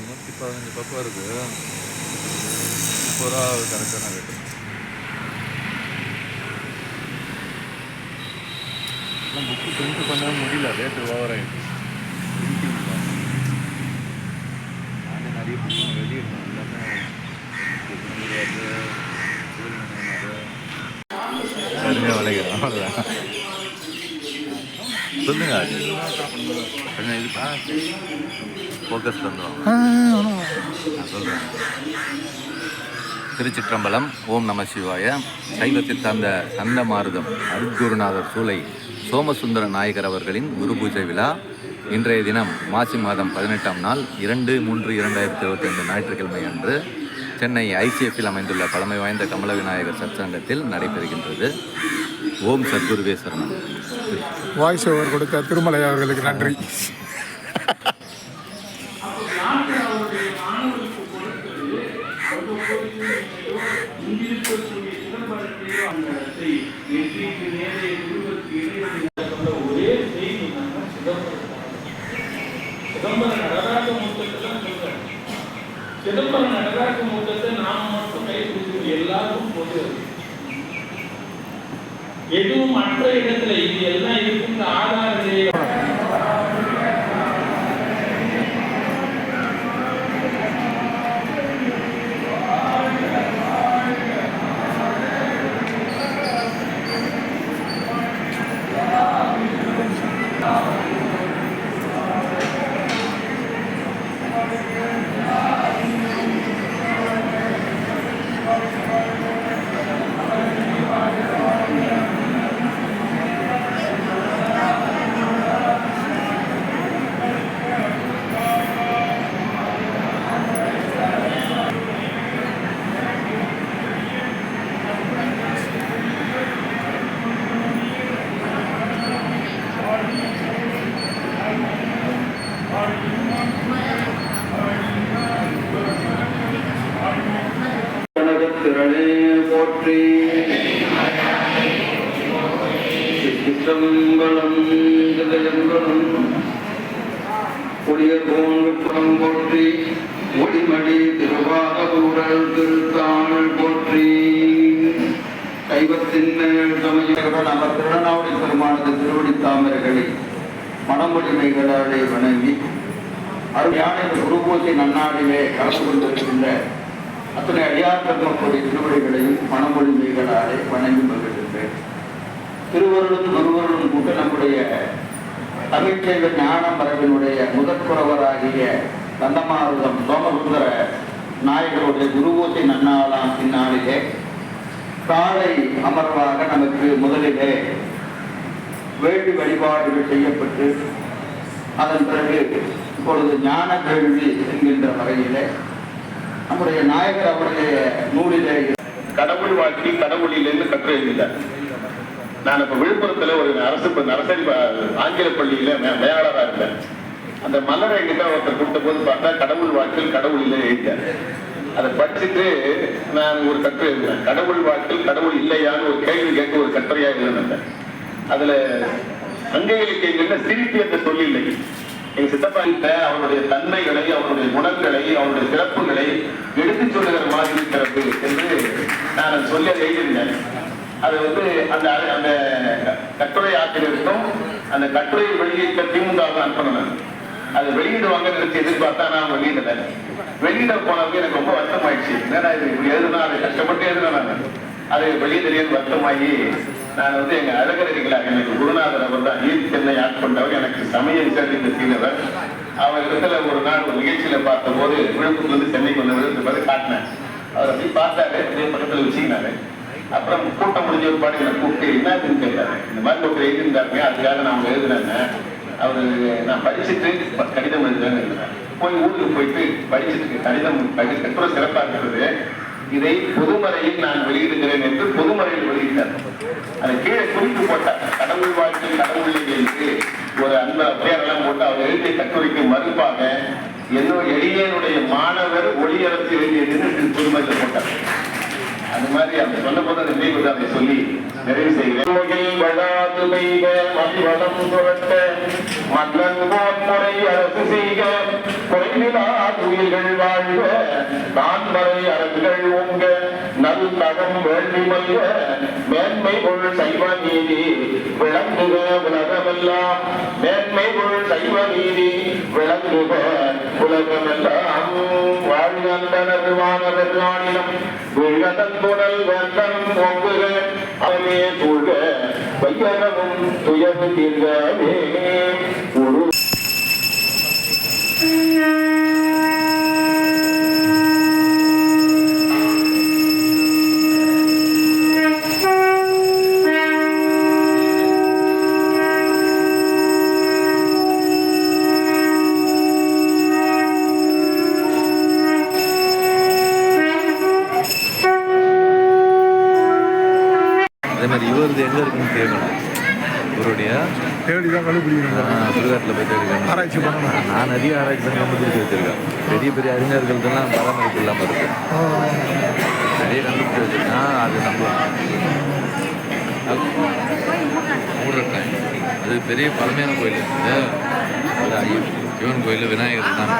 நூற்றி பதினைஞ்சு பக்கம் கரெக்டான ரேட்டு ஆனால் புக்கு பிரிண்ட் பண்ண முடியல ரேட்டு ஓவர் ஆகிடுச்சு பிரிண்டிங் நானே நிறைய புக்கு வெளியிடணும் எல்லாமே சரியாக விளைக்கிறோம் அவ்வளோதான் சொல்லுங்க கொஞ்சம் இது ஃபோக்கஸ் பண்ணுறோம் நான் சொல்கிறேன் திருச்சிற்றம்பலம் ஓம் நம சிவாய. சைவத்தில் தந்த சந்த மாருதம் அருட்குருநாதர் சூளை சோமசுந்தர நாயகர் அவர்களின் குரு பூஜை விழா இன்றைய தினம் மாசி மாதம் பதினெட்டாம் நாள் இரண்டு மூன்று இரண்டாயிரத்தி இருபத்தி ரெண்டு ஞாயிற்றுக்கிழமை அன்று சென்னை ஐசிஎஃப்பில் அமைந்துள்ள பழமை வாய்ந்த கமல விநாயகர் சத்சங்கத்தில் நடைபெறுகின்றது. ஓம் சத்குருவே சரணம். வாய்ஸ் ஓவர் கொடுத்த திருமலை அவர்களுக்கு நன்றி. சிதம்பரம் நடராஜ மூர்த்தத்தை நாம மட்டும் கைப்பிடிச்சு எல்லாருக்கும் பொது எதுவும் மற்ற இடத்துல இது எல்லாம் இருக்குன்ற ஆதாரத்திலேயே போற்றி. சிற்றம்பலம் இதயங்களும் கொடியர் போன்றுப்புறம் போற்றி. ஒளிமடி திருவாகூரல் திருத்தாமல் போற்றி. கைவத்தின் மேல் சமயங்கள் அவர் திருநாவடி பெருமானது திருவடி தாமரைகளை மனமொழிமைகளாலே வணங்கி அருமையான குருபூஜை நன்னாடிலே கலந்து கொண்டிருக்கின்ற அத்தனை அடியார் கூடிய திருவடிகளையும் மனமொழிமைகளாலே வணங்கி மகிழ்கின்றேன். திருவருளும் குருவருளும் கூட்ட நம்முடைய தமிழ்ச்செய்வ ஞான மரபினுடைய முதற்குறவராகிய கந்தமாருதம் சோமசுந்தர நாயகருடைய குருபூசை நன்னாளாம் பின்னாளிலே காலை அமர்வாக நமக்கு முதலிலே வேள்வி வழிபாடுகள் செய்யப்பட்டு அதன் பிறகு இப்பொழுது ஞான கேள்வி என்கின்ற வகையிலே நம்முடைய நாயகர் அவருடைய நூலிலே கடவுள் வாழ்க்கை கடவுளிலிருந்து கற்று எழுதிட்டார். நான் இப்ப விழுப்புரத்துல ஒரு அரசு நரசரி ஆங்கில பள்ளியில மேலாளராக இருந்தேன். அந்த மலரை எங்கிட்ட ஒருத்தர் கொடுத்த போது பார்த்தா கடவுள் வாழ்க்கையில் கடவுள் இல்லை எழுதியார் அதை படிச்சுட்டு நான் ஒரு கட்டுரை எழுதினேன். கடவுள் வாழ்க்கையில் கடவுள் இல்லையான்னு ஒரு கேள்வி கேட்டு ஒரு கட்டுரையா எழுதினேன். அதுல சங்க இலக்கியங்கள்ல சிரிப்பு என்ற சொல்லில்லை எங்க சித்தப்பா கிட்ட அவருடைய தன்மைகளை அவருடைய குணங்களை அவருடைய சிறப்புகளை எடுத்து சொல்லுகிற மாதிரி இருக்கிறது என்று நான் சொல்லி அதை எழுதியிருந்தேன். அது வந்து அந்த அந்த கட்டுரை ஆசிரியருக்கும் அந்த கட்டுரை வெளியிட்ட திமுக அனுப்பணும் அது வெளியிடுவாங்க நினைச்சு எதிர்பார்த்தா நான் வெளியிடல. வெளியிட போனவங்க எனக்கு ரொம்ப வருத்தமாயிடுச்சு. ஏன்னா இது எழுதுனா அதை கஷ்டப்பட்டு எழுதுனா நான். அது வெளியிடலேன்னு வருத்தமாகி நான் வந்து எங்க அழகறிகளாக எனக்கு குருநாதர் அவர் தான் ஈர் சென்னை ஆட்கொண்டவர் எனக்கு சமயம் விசாரித்த சீனவர் அவர் இடத்துல ஒரு நாள் ஒரு நிகழ்ச்சியில பார்த்த போது விழுப்புரத்துல இருந்து சென்னைக்கு வந்தவர் பார்த்து காட்டினேன் அவர் அப்படி பார்த்தாரு அப்படியே பக்கத்துல வச்சுக்கினாரு. அப்புறம் கூட்டம் முடிஞ்ச ஒரு பாடு எனக்கு கூப்பிட்டு என்னதுன்னு கேட்டாரு. இந்த மாதிரி ஒரு எழுதியிருந்தாருங்க அதுக்காக நான் அவங்க எழுதினேங்க அவரு நான் படிச்சுட்டு கடிதம் எழுதுறேன்னு எழுதுனேன் போய் ஊருக்கு போயிட்டு படிச்சுட்டு கடிதம் படி கட்டுரை சிறப்பா இருக்கிறது. இதை பொதுமறையில் நான் வெளியிடுகிறேன் என்று பொதுமறையில் வெளியிட்டார். அதை கீழே குறிப்பு போட்டார். கடவுள் வாழ்க்கை கடவுள் என்று ஒரு அந்த பெயரெல்லாம் போட்டு அவர் எழுதிய கட்டுரைக்கு மறுப்பாக என்னோ எளியனுடைய மாணவர் ஒளியரசு எழுதியதுன்னு பொதுமறையில் போட்டார். அது மாதிரி அந்த சொன்ன போது அந்த நினைவு அதை சொல்லி நிறைவு செய்கிறேன். கோயில் வளாது பெய்க மதிவளம் சுரட்ட மன்னன் போன்முறை அரசு செய்க உயிர்கள் வாழ்க. நான்மறை அரசுகள் உங்க நல் நகம் வேள்வி மல்க. மேன்மை பொருள் சைவ நீதி விளங்குக உலகமெல்லாம். மேன்மை பொருள் சைவ நீதி விளங்குக உலகமெல்லாம். வாழ்கந்தனர் வானவர் நாடினம். வீழதன் புனல் வேந்தன் ஒங்குக அவனே சூழ்க வையகமும் ஒரு அதே மாதிரி இவரது எங்கே இருக்குன்னு கேட்கணும் இவருடைய தேடி தான் கண்டுபிடிக்கணும் சுடுகாட்டில் போய் தேடிக்கணும் ஆராய்ச்சி பண்ணணும். நான் நிறைய ஆராய்ச்சி பண்ணி கண்டுபிடிச்சி வச்சிருக்கேன். பெரிய பெரிய அறிஞர்கள்ட்டெல்லாம் பராமரிப்பு இல்லாமல் இருக்கு நிறைய கண்டுபிடிச்சி வச்சிருக்கேன். அது நம்ம அது பெரிய பழமையான கோயில். அது ஐயோ சிவன் கோயில் விநாயகர் தான்.